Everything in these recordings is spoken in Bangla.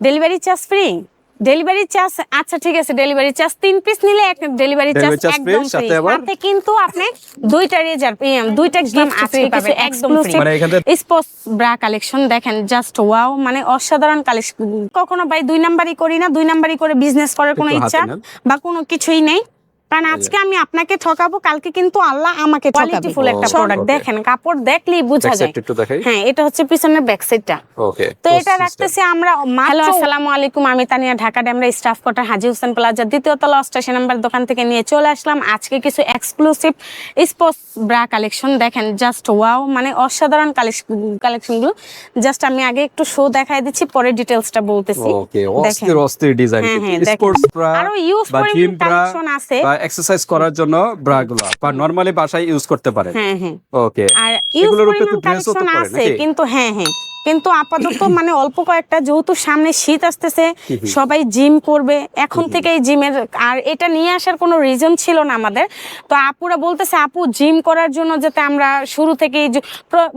Delivery charge free delivery charge আচ্ছা ঠিক আছে ডেলিভারি চার্জ তিন পিস নিলে এক ডেলিভারি চার্জ একদম ফ্রি সাথে আবার- সাথে কিন্তু আপনি দুইটা রেজার দুইটা গিফট আছে পাবে একদম ফ্রি মানে এখানে স্পোর্টস ব্রা কালেকশন দেখেন জাস্ট ওয়াও মানে অসাধারণ কালেকশন কখনো ভাই দুই নাম্বারই করি না দুই নাম্বারই করে বিজনেস করার কোনো ইচ্ছা বা কোনো কিছুই নেই। কারণ আজকে আমি আপনাকে ঠকাবো কালকে কিন্তু আল্লাহ আমাকে ঠকাবে। একটা Oh, প্রোডাক্ট দেখেন কাপড় দেখলেই বোঝা যায়। একটু দেখাই। হ্যাঁ এটা হচ্ছে পিছনের ব্যাক সাইডটা ওকে তো এটা রাখতেছি আমরা হ্যালো আসসালামু আলাইকুম আমি Tania Dhaka Demra staff quarter Haji Hossain plaza দ্বিতীয় তলা অষ্টাশি নম্বর দোকান থেকে নিয়ে চলে আসলাম। আজকে কিছু এক্সক্লুসিভ স্পোর্টস ব্রা কালেকশন দেখেন জাস্ট ওয়াও মানে অসাধারণ কালেকশনগুলো জাস্ট আমি আগে একটু শো দেখাই দিচ্ছি পরে ডিটেলসটা বলতেছি। ওকে অস্থির অস্থির ডিজাইন হ্যাঁ, হ্যাঁ, দেখেন। স্পোর্টস ব্রা আরও ইউজ কালেকশন আছে। এক্সারসাইজ করার জন্য ব্রা গুলো বা নর্মালি বাসায় ইউজ করতে পারে হ্যাঁ হ্যাঁ। ওকে আর ইউজ ড্রেসও তো আছে কিন্তু হ্যাঁ হ্যাঁ। কিন্তু আপাতত মানে অল্প কয়েকটা যেহেতু সামনে শীত আসতেছে সবাই জিম করবে। এখন থেকেই জিমের আর এটা নিয়ে আসার কোনো রিজন ছিল না আমাদের। তো আপুরা বলতেছে আপু জিম করার জন্য যাতে আমরা শুরু থেকেই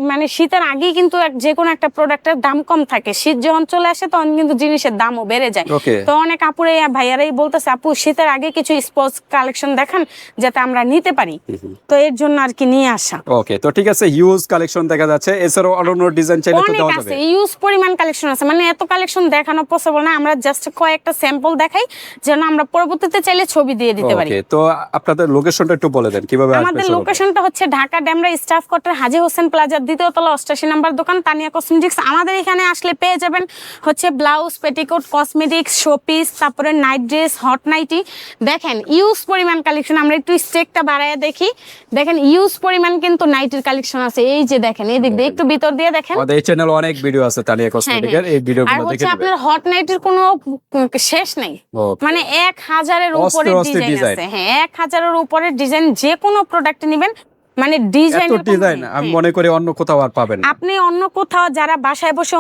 মানে শীতের আগেই কিন্তু যে কোনো একটা প্রোডাক্টের দাম কম থাকে। শীত যখন চলে আসে তখন কিন্তু জিনিসের দামও বেড়ে যায়। তো অনেক আপুরাই ভাইয়ারাই বলতেছে আপু শীতের আগে কিছু স্পোর্টস কালেকশন দেখান যাতে আমরা নিতে পারি। তো এর জন্য আর কি নিয়ে আসা। ওকে তো ঠিক আছে হিউজ কালেকশন দেখা যাচ্ছে। এছাড়াও অন্য ডিজাইন চাইলে তো আছে ইউজ পরিমাণ কালেকশন আছে। মানে এত কালেকশন দেখানো পসিবল না আমরা জাস্ট কয়েকটা স্যাম্পল দেখাই যেন আমরা পরবর্তীতে চাইলে ছবি দিয়ে দিতে পারি। তো আপনাদের লোকেশনটা একটু বলে দেন কীভাবে আমাদের লোকেশনটা হচ্ছে ঢাকা ড্যামরা স্টাফ কোয়ার্টার হাজি হোসেন প্লাজার দ্বিতীয় তলা অষ্টাশি নাম্বার দোকান তানিয়া কসমেটিক্স আমাদের এখানে আসলে পেয়ে যাবেন হচ্ছে ব্লাউজ পেটিকোট কসমেটিক্স শোপিস তারপরে নাইট ড্রেস হট নাইটি দেখেন ইউজ পরিমাণ কালেকশন আমরা একটু স্টেকটা বাড়ায় দেখি। দেখেন ইউজ পরিমাণ কিন্তু নাইটির কালেকশন আছে। এই যে দেখেন এই দিক দিয়ে একটু ভিতর দিয়ে দেখেন। আমাদের এই চ্যানেলে অনেক ভিডিও আছে তানিয়া কসমেটিকের এই ভিডিও ভিডিওগুলো দেখে নেবেন। আপনার হট নাইটের কোনো শেষ নেই। মানে 1000 এর উপরে ডিজাইন আছে। হ্যাঁ 1000 এর উপরে ডিজাইন যে কোনো প্রোডাক্ট নেবেন। মানে ডিজাইন ডিজাইন আমি মনে করি অন্য কোথাও আর পাবেন না। আপনি অন্য কোথাও যারা বাসায় বসে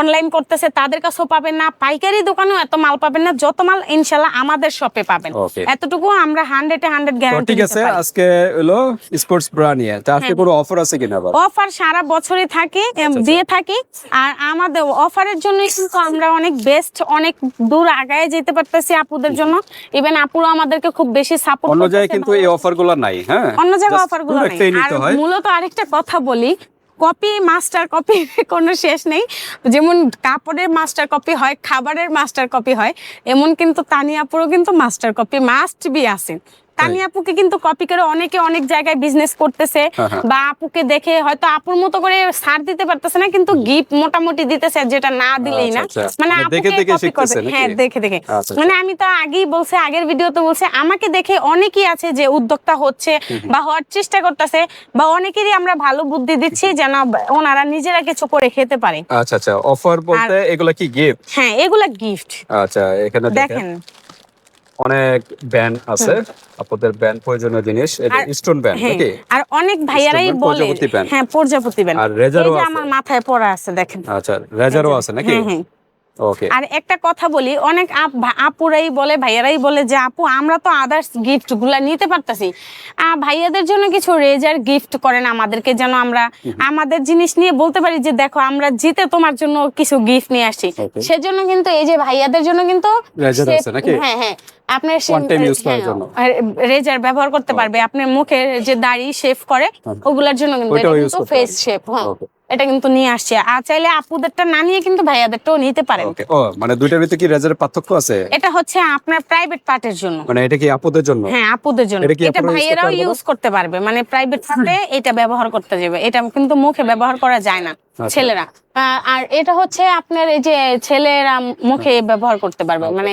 অনলাইন করতেছে তাদের কাছেও পাবেন না। পাইকারি দোকানেও এত মাল পাবেন না যত মাল ইনশাল্লাহ আমাদের শপে পাবেন। এতটুকু আমরা হান্ড্রেডে হান্ড্রেড তো গ্যারান্টি ঠিক আছে আজকে হলো স্পোর্টস ব্রা নিয়ে। তা আজকে কোনো অফার আছে কিনা অফার সারা বছরই থাকে আচ্ছা। দিয়ে থাকি। আর আমাদের অফারের জন্য কিন্তু আমরা অনেক বেস্ট অনেক দূর আগায় যেতে পারতেছি আপুদের জন্য। ইভেন আপুরা আমাদেরকে খুব বেশি সাপোর্ট অন্য জায়গায় কিন্তু এই অফারগুলো নাই হ্যাঁ? অন্য জায়গায় Just অফারগুলো নেই। আর মূলত আরেকটা কথা বলি কপি মাস্টার কপি কোনো শেষ নেই। যেমন কাপড়ের মাস্টার কপি হয় খাবারের মাস্টার কপি হয় এমন কিন্তু তানিয়াপুরও কিন্তু মাস্টার কপি মাস্ট বি আছে। তানিয়াপুকে কিন্তু কপি করে অনেকে অনেক জায়গায় বিজনেস করতেছে হ্যাঁ। বা আপুকে দেখে হয়তো আপুর মতো করে সার দিতে পারতেছে না কিন্তু গিফট মোটামুটি দিতেছে যেটা না দিলেই না। আচ্ছা, আচ্ছা। মানে মানে আপুকে নাকি? হ্যাঁ দেখে দেখে। আচ্ছা। মানে আমি তো আগেই বলছি আগের ভিডিওতে বলছি আমাকে দেখে অনেকেই আছে যে উদ্যোক্তা হচ্ছে বা হওয়ার চেষ্টা করতেছে বা অনেকেরই আমরা ভালো বুদ্ধি দিচ্ছি যেন ওনারা নিজেরা কিছু করে খেতে পারে। আচ্ছা আচ্ছা। অফার বলতে এগুলো কি গিফট হ্যাঁ এগুলা গিফট আচ্ছা এখানে দেখেন। অনেক ব্যান্ড আছে। আপনাদের ব্যান্ড প্রয়োজনীয় জিনিস এটা স্টোন ব্যান্ড হ্যাঁ নাকি? আর অনেক ভাইয়ারাই বলে হ্যাঁ প্রজাপতি ব্যান্ড আর রেজারও আছে। আমার মাথায় পড়া আছে দেখেন। আচ্ছা রেজারও আছে নাকি? হ্যাঁ হ্যাঁ। আর একটা কথা বলি অনেক আপ- আপুরাই বলে ভাইয়ারাই বলে যে আপু আমরা তো আদার্স গিফটগুলা নিতে পারতাছি ভাইয়াদের জন্য কিছু রেজার গিফট করেন আমাদেরকে যেন আমরা আমাদের জিনিস নিয়ে বলতে পারি যে দেখো আমরা জিতে তোমার জন্য কিছু গিফট নিয়ে আসছি Okay. সেজন্য কিন্তু এই যে ভাইয়াদের জন্য কিন্তু? হ্যাঁ হ্যাঁ আপনার। রেজার ব্যবহার করতে পারবে আপনার মুখে যে দাড়ি শেভ করে ওগুলার জন্য কিন্তু ফেস। শেপ হ্যাঁ. এটা কিন্তু নিয়ে আসছে। আর চাইলে আপুদেরটা না নিয়ে কিন্তু ভাইয়াদেরটাও নিতে পারেন। ওকে ও মানে দুইটার ভিতরে কি রেজারের পার্থক্য আছে? এটা হচ্ছে আপনার প্রাইভেট পার্টের জন্য। মানে এটা কি আপুদের জন্য? হ্যাঁ আপুদের জন্য। এটা কি এটা করতে ভাইয়েরাও পারবে ইউজ করতে পারবে। মানে প্রাইভেট পার্টে এটা ব্যবহার করতে যাবে। এটা কিন্তু মুখে ব্যবহার করা যায় না আচ্ছা। ছেলেরা। আহ, আর এটা হচ্ছে আপনার এই যে ছেলেরা মুখে ব্যবহার করতে পারবে মানে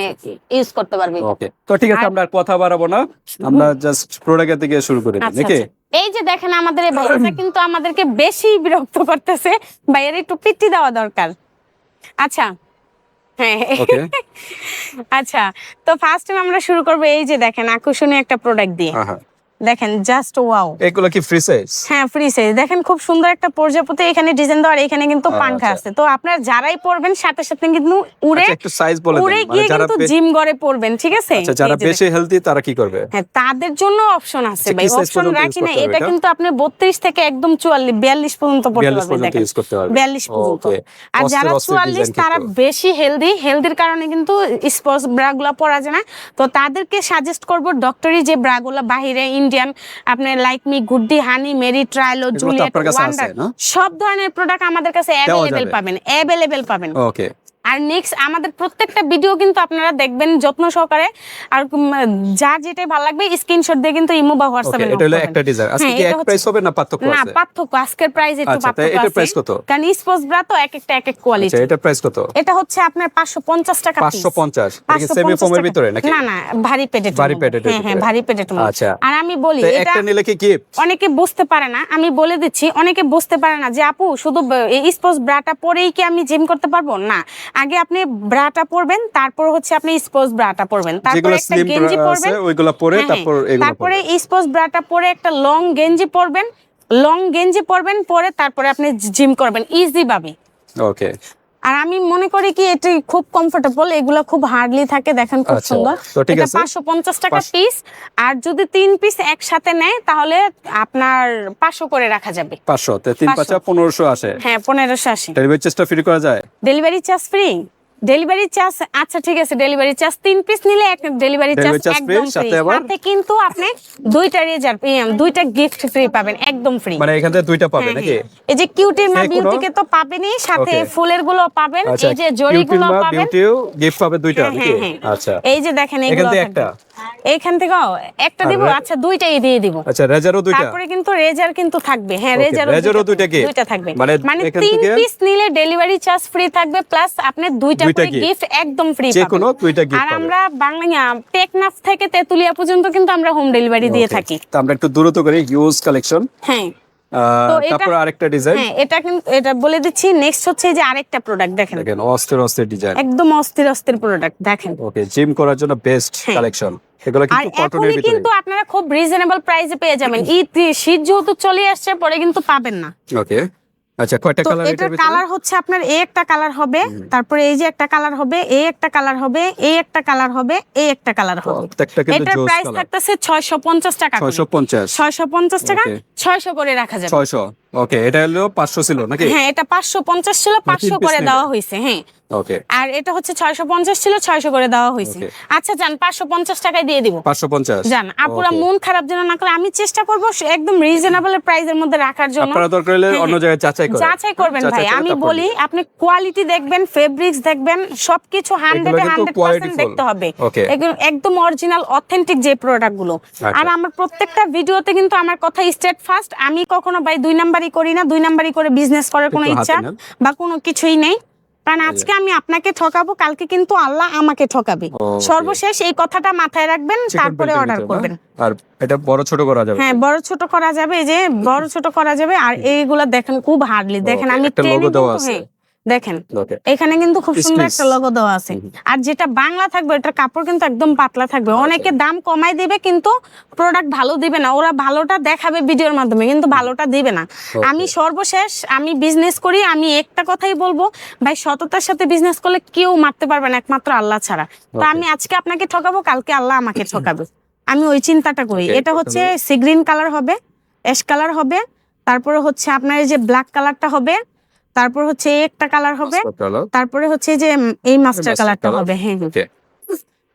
ইউজ করতে পারবে। ওকে তো ঠিক আছে আমরা কথা বাড়াবো না। আমরা জাস্ট প্রোডাক্টের দিকে শুরু করি আচ্ছা, নাকি? আচ্ছা। এই যে দেখেন আমাদের এই ভাইয়াটা কিন্তু আমাদেরকে বেশি বিরক্ত করতেছে। ভাইয়ের একটু পিটি দেওয়া দরকার। আচ্ছা। হ্যাঁ। আচ্ছা। তো ফার্স্ট টাইম আমরা শুরু করব এই যে দেখেন আকর্ষণীয় একটা প্রোডাক্ট দিয়ে। দেখেন জাস্ট ওয়াও এগুলো কি ফ্রি সাইজ হ্যাঁ ফ্রি সাইজ দেখেন খুব সুন্দর একটা প্রজাপতি। এখানে ডিজাইন দেওয়া আর এখানে কিন্তু আচ্ছা। পাংখা আছে। তো আপনার যারাই পরবেন সাথে সাথে কিন্তু উড়ে আচ্ছা একটু সাইজ বলে উড়ে মানে গিয়ে কিন্তু জিম গড়ে ঠিক আছে? আচ্ছা যারা বেশি হেলদি তারা কি করবে? হ্যাঁ তাদের জন্য অপশন আছে আচ্ছা, ভাই। অপশন রাখি না। এটা? কিন্তু আপনি 32 থেকে একদম 44 42 পর্যন্ত পড়তে পারবেন দেখেন। ইউজ 42 পর্যন্ত। আর যারা অস্থির 44 তারা বেশি হেলদি হেলদির কারণে কিন্তু স্পোর্টস ব্রাগুলো পরা যায় না। তো তাদেরকে সাজেস্ট করব ডক্টরি যে ব্রাগুলো বাহিরে ইন্ডিয়ান আপনার লাইক মি গুড্ডি হানি মেরি ট্রায়াল ও জুলিয়েট ওয়ান্ডার সব ধরনের প্রোডাক্ট আমাদের কাছে অ্যাভেলেবেল পাবেন অ্যাভেলেবেল পাবেন। ওকে আর নেক্সট আমাদের প্রত্যেকটা ভিডিও কিন্তু আপনারা দেখবেন যত্ন সহকারে। আর যার যেটাই ভালো লাগবে স্ক্রিনশট দিয়ে কিন্তু ইমো বা হোয়াটসঅ্যাপে এটা হলো একটা ডিজাইন আজকে হ্যাঁ, কি এক প্রাইস হবে না পার্থক্য আছে? না পার্থক্য। আজকের প্রাইস একটু আচ্ছা, পার্থক্য আছে। price কত? কারণ স্পোর্টস ব্রা তো এক একটা এক এক কোয়ালিটি আচ্ছা এটা প্রাইস কত? এটা হচ্ছে আপনার 550 টাকা 550 এটা কি সেমি ফোমের ভিতরে নাকি? না না ভারী পেডেট ভারী এর হ্যাঁ হ্যাঁ ভারী পেডেট আচ্ছা। আর আমি বলি এটা একটা নিলে কি গিফট অনেকে বুঝতে পারে না আমি বলে দিচ্ছি অনেকে বুঝতে পারে না যে আপু শুধু এই স্পোর্টস ব্রাটা পরেই কি আমি জিম করতে পারব? না। আগে আপনি ব্রাটা পরবেন তারপর হচ্ছে আপনি স্পোর্টস ব্রাটা পরবেন। তারপর যেগুলো একটা গেঞ্জি পরবেন। ওইগুলা পরে হ্যাঁ, তারপর হ্যাঁ। তারপরে স্পোজ স্পোর্টস ব্রাটা পরে একটা লং গেঞ্জি পরবেন। লং গেঞ্জি পরবেন পরে তারপরে আপনি জিম করবেন ইজি ভাবে। ওকে আর আমি মনে করি কি এটি খুব কমফোর্টেবল এগুলো খুব হার্ডলি থাকে দেখেন খুব আচ্ছা, সুন্দর। এটা। পাঁচশো পঞ্চাশ টাকা পিস আর যদি তিন পিস একসাথে নেয় তাহলে আপনার পাঁচশো করে রাখা যাবে। 500 তে 3 500 পাঁচা 1500 আসে। হ্যাঁ পনেরোশো আসে। ডেলিভারি চার্জটা ফ্রি করা যায়? Delivery charge free delivery charge আচ্ছা ঠিক আছে ডেলিভারি চার্জ তিন পিস নিলে এক ডেলিভারি চার্জ একদম ফ্রি সাথে কিন্তু আপনি দুইটা রেজার দুইটা গিফট ফ্রি পাবেন একদম ফ্রি মানে এখান থেকে দুইটা পাবে নাকি? এই যে কিউটির মা বিউটিকে তো পাবেনই সাথে ফুলেরগুলো পাবেন আচ্ছা এই যে জরিগুলো পাবেন। বিউটিও গিফট পাবে দুইটা হ্যাঁ, নাকি? হ্যাঁ, হ্যাঁ। আচ্ছা। এই যে দেখেন এখান এগুলো একটা? এইখান থেকে একটা দিব আচ্ছা দুইটাই দিয়ে দিব। আচ্ছা রেজারও দুইটা? তারপরে কিন্তু রেজার কিন্তু থাকবে হ্যাঁ রেজারও রেজারও দুইটা gift? দুইটা থাকবে। মানে মানে তিন পিস নিলে ডেলিভারি চার্জ ফ্রি থাকবে প্লাস আপনি দুইটা দুইটা গিফট একদম ফ্রি যে কোনো দুইটা গিফট আর আমরা বাংলা টেকনাফ থেকে তেতুলিয়া পর্যন্ত কিন্তু আমরা হোম ডেলিভারি দিয়ে থাকি। তো আমরা একটু দ্রুত করি হিউজ কালেকশন হ্যাঁ। তারপর আরেকটা ডিজাইন হ্যাঁ এটা কিন্তু এটা বলে দিচ্ছি নেক্সট হচ্ছে যে আরেকটা প্রোডাক্ট দেখেন। দেখেন অস্থির অস্থির ডিজাইন একদম অস্থির অস্থির প্রোডাক্ট দেখেন। ওকে জিম করার জন্য বেস্ট হ্যাঁ। কালেকশন এগুলো কিন্তু কটনের ভিতরে কিন্তু আপনারা খুব রিজনেবল প্রাইসে পেয়ে যাবেন। ঈদ শীত যেহেতু চলে আসছে পরে কিন্তু পাবেন না। ওকে আচ্ছা কয়টা কালার এটার কালার হচ্ছে আপনার এই একটা কালার হবে তারপরে এই যে একটা কালার হবে এই একটা কালার হবে এই একটা কালার হবে এই একটা কালার হবে। এটার প্রাইস থাকতেছে ছয়শো পঞ্চাশ টাকা 650 ছয়শো পঞ্চাশ। টাকা Okay. ছয়শো করে রাখা যাবে। 600 ওকে এটা হলো 500 ছিল নাকি? হ্যাঁ এটা পাঁচশো পঞ্চাশ ছিল মানে তিন পাঁচশো piece করে দেওয়া হয়েছে হ্যাঁ। ওকে। আর এটা হচ্ছে ছয়শো পঞ্চাশ ছিল ছয়শো করে দেওয়া হয়েছে। আচ্ছা যান পাঁচশো পঞ্চাশ টাকায় দিয়ে দিব। 550 জান আপুরা মন খারাপ যেন না করে আমি চেষ্টা করব একদম রিজনেবল প্রাইসের মধ্যে রাখার জন্য। আপনারা দরকার হলে হ্যাঁ, অন্য। জায়গায় যাচাই করেন। যাচাই করবেন ভাই। আমি বলি আপনি কোয়ালিটি দেখবেন ফেব্রিক্স দেখবেন সবকিছু হান্ড্রেড কিন্তু হান্ড্রেড qualityful। দেখতে হবে। একদম অরিজিনাল অথেন্টিক যে প্রোডাক্টগুলো। আচ্ছা। আর আমার প্রত্যেকটা ভিডিওতে কিন্তু আমার কথা স্টেট ফার্স্ট আমি কখনো ভাই দুই নাম্বারই করি না দুই নাম্বারই করে বিজনেস করার কোনো ইচ্ছা বা কোনো কিছুই নেই। কারণ আজকে আমি আপনাকে ঠকাবো কালকে কিন্তু আল্লাহ আমাকে ঠকাবে। সর্বশেষ এই কথাটা মাথায় রাখবেন তারপরে অর্ডার করবেন। আর এটা বড় ছোট করা যাবে। হ্যাঁ বড় ছোট করা যাবে এই যে বড় ছোট করা যাবে আর এইগুলা দেখেন খুব হার্ডলি দেখেন আমি একটা দেখেন এখানে কিন্তু খুব সুন্দর একটা লোগো দেওয়া আছে। আর যেটা বাংলা থাকবে ওটার কাপড় কিন্তু একদম পাতলা থাকবে। অনেকে দাম কমাই দিবে কিন্তু প্রোডাক্ট ভালো দিবে না। ওরা ভালোটা দেখাবে ভিডিওর মাধ্যমে কিন্তু ভালোটা দিবে না। আমি সর্বশেষ আমি বিজনেস করি আমি একটা কথাই বলব ভাই সততার সাথে বিজনেস করলে কেউ মারতে পারবে না একমাত্র আল্লাহ ছাড়া। তো আমি আজকে আপনাকে ঠকাবো কালকে আল্লাহ আমাকে ঠকাবে। আমি ওই চিন্তাটা করি। এটা হচ্ছে সি গ্রিন কালার হবে অ্যাশ কালার হবে তারপরে হচ্ছে আপনার এই যে ব্ল্যাক কালারটা হবে তারপর হচ্ছে একটা কালার হবে। তারপরে হচ্ছে যে এই মাস্টার কালারটা হবে হ্যাঁ হ্যাঁ।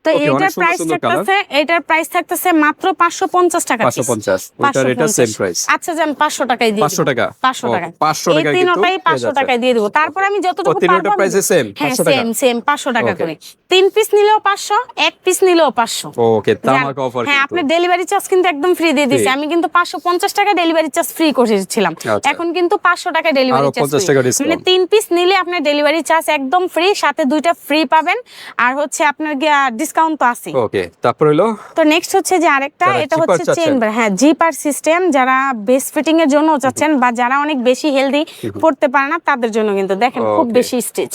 তো সুন্দর প্রাইস থাকতেছে এইটার প্রাইস থাকতেছে মাত্র পাঁচশো পঞ্চাশ টাকা 550 ওটার এটা সেম প্রাইস আচ্ছা যান পাঁচশো টাকায় দিয়ে 500 টাকা? পাঁচশো ও, টাকা 500 এই তিনটাই পেয়ে পাঁচশো যাচ্ছে। টাকায় দিয়ে দেবো। তারপর আমি যতটুকু তিনটা পারব প্রাইসে সেম হ্যাঁ 500 টাকা? সেম সেম পাঁচশো টাকা করে। তিন পিস নিলেও পাঁচশো এক পিস নিলেও পাঁচশো। ওকে তামাক অফার হ্যাঁ আপনি ডেলিভারি চার্জ কিন্তু একদম ফ্রি দিয়ে দিয়েছি। আমি কিন্তু পাঁচশো পঞ্চাশ টাকা ডেলিভারি চার্জ ফ্রি করেছিলাম। আচ্ছা। এখন কিন্তু পাঁচশো টাকা ডেলিভারি চার্জ 50 টাকা discount। মানে তিন পিস নিলে আপনার ডেলিভারি চার্জ একদম ফ্রি সাথে দুইটা ফ্রি পাবেন। আর হচ্ছে আপনার ডিসকাউন্ট তো আছে ওকে তারপর হলো? তো নেক্সট হচ্ছে যে আরেকটা এটা হচ্ছে। চেম্বার। হ্যাঁ জিপার সিস্টেম যারা বেস ফিটিং এর জন্য চাচ্ছেন বা যারা অনেক বেশি হেলদি পড়তে পারে না তাদের জন্য কিন্তু দেখেন খুব বেশি স্টিচ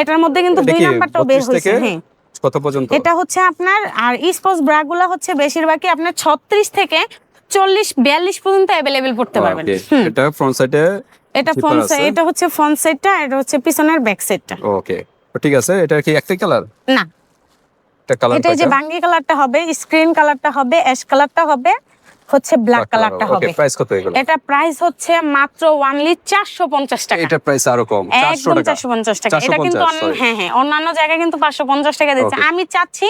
এটার মধ্যে কিন্তু দুই নাম্বারটাও বের 32 হয়েছে হ্যাঁ। কত পর্যন্ত? এটা হচ্ছে আপনার আর স্পোর্টস ব্রাগুলা হচ্ছে বেশিরভাগই আপনার ছত্রিশ থেকে চল্লিশ বিয়াল্লিশ পর্যন্ত অ্যাভেলেবেল করতে পারবেন। এটা ফ্রন্ট সাইডে এটা ফ্রন্ট আছে? এটা হচ্ছে ফ্রন্ট সাইডটা এটা হচ্ছে পিছনের ব্যাক সাইডটা ওকে ঠিক আছে এটা কি একটাই কালার না। এটা কালার এটা যে বাঙ্গি কালারটা হবে স্ক্রিন কালারটা হবে অ্যাশ কালারটা হবে হচ্ছে ব্ল্যাক কালারটা হবে। প্রাইস কত এগুলো? এটা প্রাইস হচ্ছে মাত্র ওয়ানলি চারশো পঞ্চাশ টাকা। এটা প্রাইস আরও কম 400 টাকা। এটা কিন্তু 450. হ্যাঁ হ্যাঁ অন্যান্য জায়গায় কিন্তু পাঁচশো পঞ্চাশ টাকা দিচ্ছে। আমি চাচ্ছি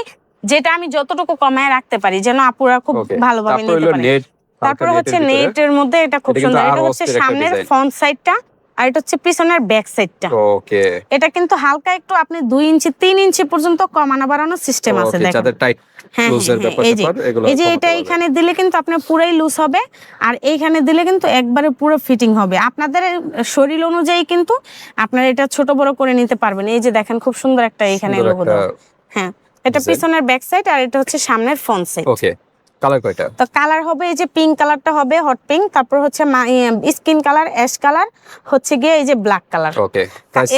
যেটা আমি যতটুকু কমায় রাখতে পারি যেন আপুরা খুব ভালোভাবে তারপর নিতে পারে। নেট তারপরে হচ্ছে নেটের মধ্যে এটা খুব সুন্দর। এটা হচ্ছে সামনের। ফ্রন্ট সাইডটা আর এটা হচ্ছে পিছনের ব্যাক সাইডটা ওকে এটা কিন্তু হালকা একটু আপনি দুই ইঞ্চি তিন ইঞ্চি পর্যন্ত কমানো বাড়ানোর সিস্টেম আছে দেখেন। টাইট হ্যাঁ, লুজের হ্যাঁ, ব্যাপার এই যে এই যে এটা। এখানে দিলে কিন্তু আপনার পুরাই লুজ হবে আর এইখানে দিলে কিন্তু একবারে পুরো ফিটিং হবে। আপনাদের শরীর অনুযায়ী কিন্তু আপনারা এটা ছোট বড় করে নিতে পারবেন। এই যে দেখেন খুব সুন্দর একটা এখানে লোগো হ্যাঁ এটা পিছনের ব্যাক সাইড আর এটা হচ্ছে সামনের ফ্রন্ট সাইড ওকে কালার কয়টা? তো কালার হবে এই যে পিঙ্ক কালারটা হবে হট পিঙ্ক তারপর হচ্ছে স্কিন কালার অ্যাশ কালার হচ্ছে গিয়ে এই যে ব্ল্যাক কালার ওকে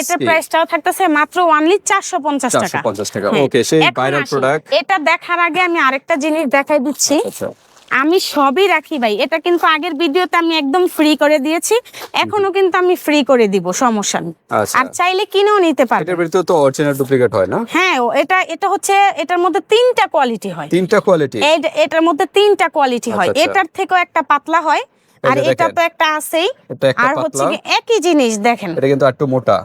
এটার প্রাইসটাও থাকতেছে মাত্র ওয়ানলি চারশো পঞ্চাশ টাকা। 450 টাকা হ্যাঁ। ওকে সেই এখন ভাইরাল প্রোডাক্ট এটা দেখার আগে আমি আরেকটা জিনিস দেখাই দিচ্ছি। আচ্ছা। আমি সবই রাখি ভাই। এটা কিন্তু আগের ভিডিওতে আমি একদম ফ্রি করে দিয়েছি। এখনও কিন্তু আমি ফ্রি করে দিব সমস্যা নেই। আচ্ছা। আর চাইলে কিনেও নিতে পারবে। এটার ভিতরে তো অরিজিনাল ডুপ্লিকেট হয় না? হ্যাঁ এটা এটা হচ্ছে এটার মধ্যে তিনটা কোয়ালিটি হয়। তিনটা কোয়ালিটি এটার মধ্যে তিনটা কোয়ালিটি হয়। আচ্ছা, আচ্ছা। এটার থেকেও একটা পাতলা হয়। আর এটা তো একটা আছেই। আর হচ্ছে একই জিনিস দেখেন। এটা কিন্তু একটু মোটা।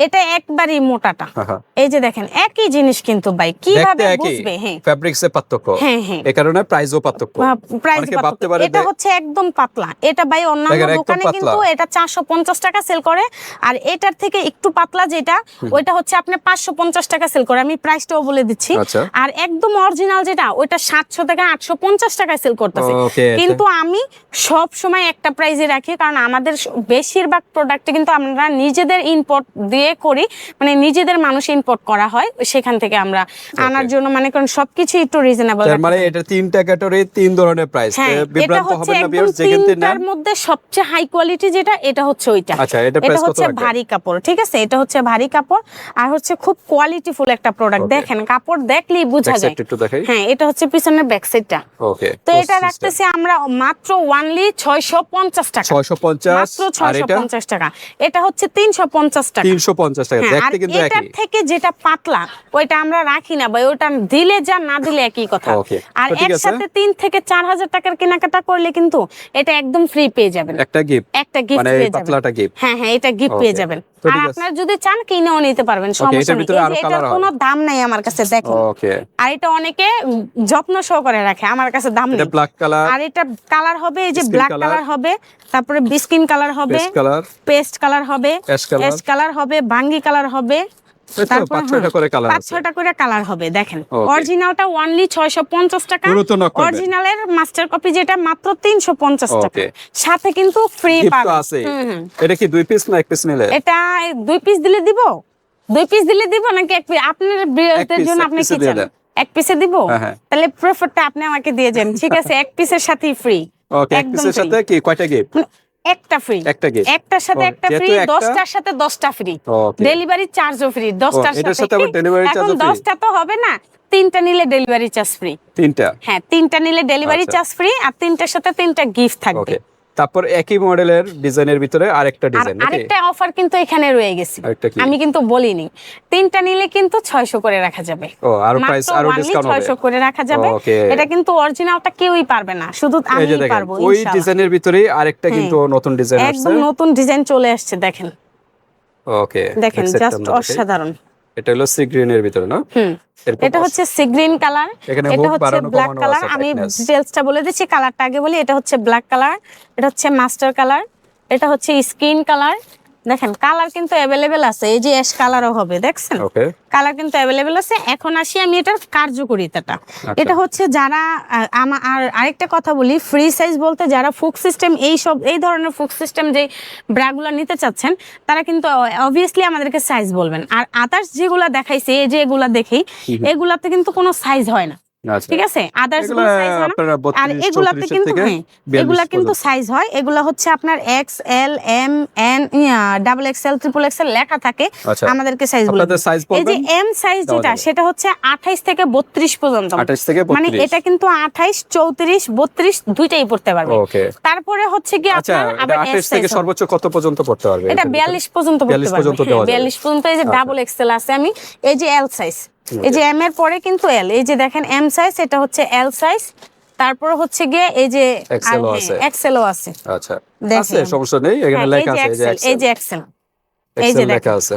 এটা একবারই মোটাটা। হ্যাঁ, হ্যাঁ। এই যে দেখেন একই জিনিস কিন্তু ভাই কীভাবে বুঝবে? হ্যাঁ। ফ্যাব্রিক্স পার্থক্য। হ্যাঁ হ্যাঁ। এই কারণে প্রাইসও পার্থক্য। প্রাইস অনেকে ভাবতে পারে এটা হচ্ছে একদম পাতলা। এটা ভাই অন্যান্য দোকানে কিন্তু এটা চারশো পঞ্চাশ টাকা সেল করে। আর এটার থেকে একটু পাতলা যেটা ওইটা হচ্ছে আপনি পাঁচশো পঞ্চাশ টাকা সেল করে। আমি প্রাইসটাও বলে দিচ্ছি। আচ্ছা। আর একদম অরিজিনাল যেটা ওইটা সাতশো থেকে আটশো পঞ্চাশ টাকায় সেল করতেছে। কিন্তু আমি সব সময় একটা প্রাইজে রাখি। কারণ আমাদের বেশিরভাগ প্রোডাক্টে কিন্তু আমরা নিজেদের ইম্পোর্ট দিয়ে করি মানে নিজেদের মানুষ ইম্পোর্ট করা হয় সেখান থেকে আমরা আনার জন্য মানে কারণ সবকিছু একটু রিজনেবল মানে এটা তিনটা ক্যাটাগরি তিন ধরনের প্রাইস হ্যাঁ এটা হচ্ছে একদম তিনটার মধ্যে সবচেয়ে হাই কোয়ালিটি যেটা এটা হচ্ছে ওইটা। আচ্ছা, এটা হচ্ছে ভারী কাপড় ঠিক আছে? এটা হচ্ছে ভারী কাপড় আর হচ্ছে খুব কোয়ালিটিফুল একটা প্রোডাক্ট দেখেন কাপড় দেখলেই বোঝা যায়। সাইড একটু দেখাই। হ্যাঁ এটা হচ্ছে পিছনের ব্যাক সাইডটা ওকে তো এটা রাখতেছি আমরা মাত্র ওয়ানলি ছয়শো পঞ্চাশ টাকা। 650 মাত্র আর ছয়শো এটা পঞ্চাশ টাকা। এটা হচ্ছে তিনশো পঞ্চাশ টাকা। 350 টাকা হ্যাঁ, দেখতে কিন্তু এটার থেকে যেটা পাতলা ওইটা আমরা রাখি না ভাই ওটা দিলে যা না দিলে একই কথা। আর আছে। একসাথে তিন থেকে চার হাজার টাকার কেনাকাটা করলে কিন্তু এটা একদম ফ্রি পেয়ে যাবেন। একটা গিফট একটা গিফট মানে পেয়ে যাবেন। পাতলাটা গিফট হ্যাঁ হ্যাঁ এটা গিফট পেয়ে যাবেন। আর আপনার যদি চান কিনেও নিতে পারবেন সমস্যা নেই। এটার কোনো দাম নাই আমার কাছে দেখেন। ওকে আর এটা অনেকে যত্ন সহকারে রাখে আমার কাছে দাম নেই। ব্ল্যাক কালার আর এটা কালার হবে এই যে ব্ল্যাক কালার হবে তারপরে বিস্কিন কালার হবে পেস্ট কালার হবে পেস্ট অ্যাশ কালার হবে বাঙ্গি কালার হবে। তারপর করে কালার পাঁচ ছয়টা করে কালার হবে দেখেন। অরিজিনালটা ওনলি ছয়শো পঞ্চাশ টাকা। দ্রুত knock করবেন। অরিজিনালের মাস্টার কপি যেটা মাত্র তিনশো পঞ্চাশ টাকা। সাথে কিন্তু ফ্রি গিফট তো পাবেন আছে। হুম, হুম। এটা কি দুই পিস না এক পিস নিলে? এটা দুই পিস দিলে দিব? দুই পিস দিলে দিব নাকি এক পিস আপনার বিয়ের জন্য আপনি কি চান? এক পিসে দিব? হ্যাঁ, হ্যাঁ। তাহলে প্রেফারটা আপনি আমাকে দিয়ে যান ঠিক আছে এক পিসের সাথেই ফ্রি ওকে এক পিসের সাথে কি কয়টা গিফট একটা ফ্রি একটা? একটার সাথে একটা ফ্রি একটা- দশটার সাথে দশটা ফ্রি ডেলিভারি চার্জও ফ্রি দশটার এটার সাথে। সাথে আবার delivery charge এখন ও দশটা তো হবে না তিনটা নিলে ডেলিভারি চার্জ ফ্রি তিনটা? হ্যাঁ তিনটা নিলে ডেলিভারি। চার্জ ফ্রি আর তিনটার সাথে তিনটা গিফট থাকবে। তারপর একই মডেলের ডিজাইনের ভিতরে আরেকটা আর ডিজাইন আরেকটা অফার কিন্তু এখানে রয়ে গেছে। আমি কিন্তু বলিনি। তিনটা নিলে কিন্তু ছয়শো করে রাখা যাবে। ও আরও প্রাইস আরও ডিসকাউন্ট হবে। ছয়শো করে রাখা যাবে। এটা কিন্তু অরিজিনালটা কেউই পারবে না। শুধু আমিই পারব ওই ডিজাইনের ভিতরেই আরেকটা কিন্তু নতুন ডিজাইন আসছে। একদম নতুন ডিজাইন চলে আসছে দেখেন। ওকে দেখেন জাস্ট অসাধারণ। এটা হলো সি গ্রিন এর ভিতরে না? হুম। এটা হচ্ছে সি গ্রিন কালার এটা হচ্ছে ব্ল্যাক কালার আমি ডিটেইলসটা বলে দিচ্ছি কালারটা আগে বলি এটা হচ্ছে ব্ল্যাক কালার এটা হচ্ছে মাস্টার কালার এটা হচ্ছে স্কিন কালার দেখেন কালার কিন্তু অ্যাভেলেবেল আছে এই যে অ্যাশ কালারও হবে দেখছেন? কালার কিন্তু অ্যাভেলেবেল আছে এখন আসি আমি এটার কার্যকরিতাটা। আচ্ছা। এটা হচ্ছে যারা আমার আর আরেকটা কথা বলি ফ্রি সাইজ বলতে যারা ফুক সিস্টেম এই সব এই ধরনের ফুক সিস্টেম যে ব্রাগুলো নিতে চাচ্ছেন তারা কিন্তু অবভিয়াসলি আমাদেরকে সাইজ বলবেন। আর আদার্স যেগুলা দেখাইছে এই যে এগুলা দেখেই এগুলাতে কিন্তু কোনো সাইজ হয় না। ঠিক আছে? আদার্স হয় আর এগুলাতে কিন্তু হ্যাঁ 42 এগুলা কিন্তু সাইজ হয়। এগুলা হচ্ছে আপনার X L M N double XL triple XL লেখা থাকে। আচ্ছা। আমাদেরকে সাইজগুলো এই যে এম সাইজ যেটা সেটা হচ্ছে 28 থেকে 32 পর্যন্ত। থেকে মানে এটা কিন্তু 28 34 32 দুইটাই পড়তে পারবে। তারপরে হচ্ছে কি আচ্ছা আপনার আবার 28 থেকে সর্বোচ্চ কত পর্যন্ত পড়তে পারবে? এটা এটার 42 পর্যন্ত পড়তে পারবে। পর্যন্ত 42 পর্যন্ত এই যে আচ্ছা। ডাবল এক্সেল আছে আমি এই যে এল সাইজ এই যে এম এর পরে কিন্তু এল এই যে দেখেন এম সাইজ এটা হচ্ছে এল সাইজ তারপর হচ্ছে গিয়ে এই যে XL ও আছে। এক্সেলও আছে। আচ্ছা আছে সমস্যা নেই এখানে হ্যাঁ, লেখা আছে এই যে এক্সেল এই যে লেখা আছে।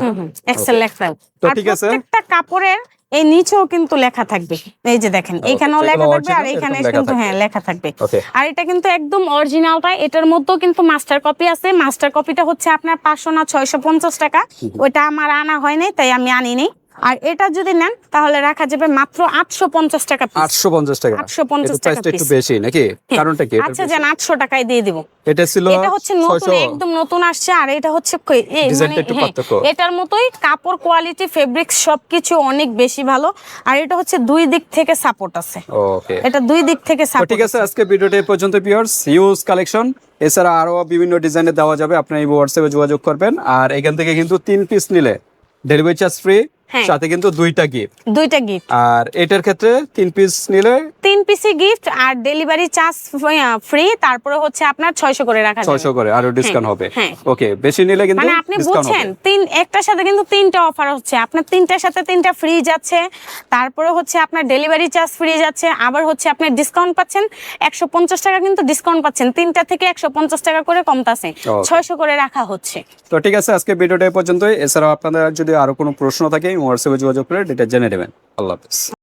এক্সেল. লেখা তো ঠিক আছে। প্রত্যেকটা কাপড়ের এই নিচেও কিন্তু লেখা থাকবে। এই যে দেখেন এখানেও লেখা থাকবে আর এখানে কিন্তু হ্যাঁ লেখা থাকবে। আর এটা কিন্তু একদম অরিজিনালটা এটার মধ্যেও কিন্তু মাস্টার কপি আছে। মাস্টার কপিটা হচ্ছে আপনার পাঁচশো না ছয়শো পঞ্চাশ টাকা। ওইটা আমার আনা হয় নাই তাই আমি আনিনি আর এটা যদি নেন তাহলে রাখা যাবে মাত্র আটশো পঞ্চাশ টাকা piece। 850 টাকা। 850 এটা প্রাইসটা টাকা একটু বেশি নাকি? কারণটা কি? আচ্ছা? যেন আটশো টাকায় দিয়ে দিব। এটা ছিল এটা হচ্ছে নতুন একদম নতুন আসছে আর এটা হচ্ছে এই মানে হ্যাঁ। এটার মতোই কাপড় কোয়ালিটি ফেব্রিক সবকিছু অনেক বেশি ভালো। আর এটা হচ্ছে দুই দিক থেকে সাপোর্ট আছে। ওকে এটা দুই দিক থেকে সাপোর্ট ঠিক আছে আজকে ভিডিওটা এই পর্যন্ত পিওর্স হিউজ কালেকশন এছাড়া আরও বিভিন্ন ডিজাইনে দেওয়া যাবে। আপনি এই হোয়াটসঅ্যাপে যোগাযোগ করবেন। আর এখান থেকে কিন্তু তিন পিস নিলে ডেলিভারি চার্জ ফ্রি হ্যাঁ। সাথে কিন্তু দুইটা গিফট দুইটা গিফট আর এটার ক্ষেত্রে তিন পিস নিলে তিন পিসি গিফট আর ডেলিভারি চার্জ ফ্রি তারপরে হচ্ছে আপনার ছয়শো করে রাখা যাবে। ছয়শো করে আরও ডিসকাউন্ট হবে। হ্যাঁ। ওকে বেশি নিলে কিন্তু মানে আপনি বুঝছেন তিন একটার সাথে কিন্তু তিনটা অফার হচ্ছে। আপনার তিনটার সাথে তিনটা ফ্রি যাচ্ছে তারপরে হচ্ছে আপনার ডেলিভারি চার্জ ফ্রি যাচ্ছে আবার হচ্ছে আপনি ডিসকাউন্ট পাচ্ছেন একশো পঞ্চাশ টাকা কিন্তু ডিসকাউন্ট পাচ্ছেন। তিনটা থেকে একশো পঞ্চাশ টাকা করে কমতাছে Okay. ছয়শো করে রাখা হচ্ছে। তো ঠিক আছে আজকে ভিডিওটা পর্যন্তই। এছাড়াও আপনাদের যদি আরও কোনো প্রশ্ন থাকে হোয়াটসঅ্যাপে যোগাযোগ করে এটা জেনে নেবেন। আল্লাহ হাফিজ।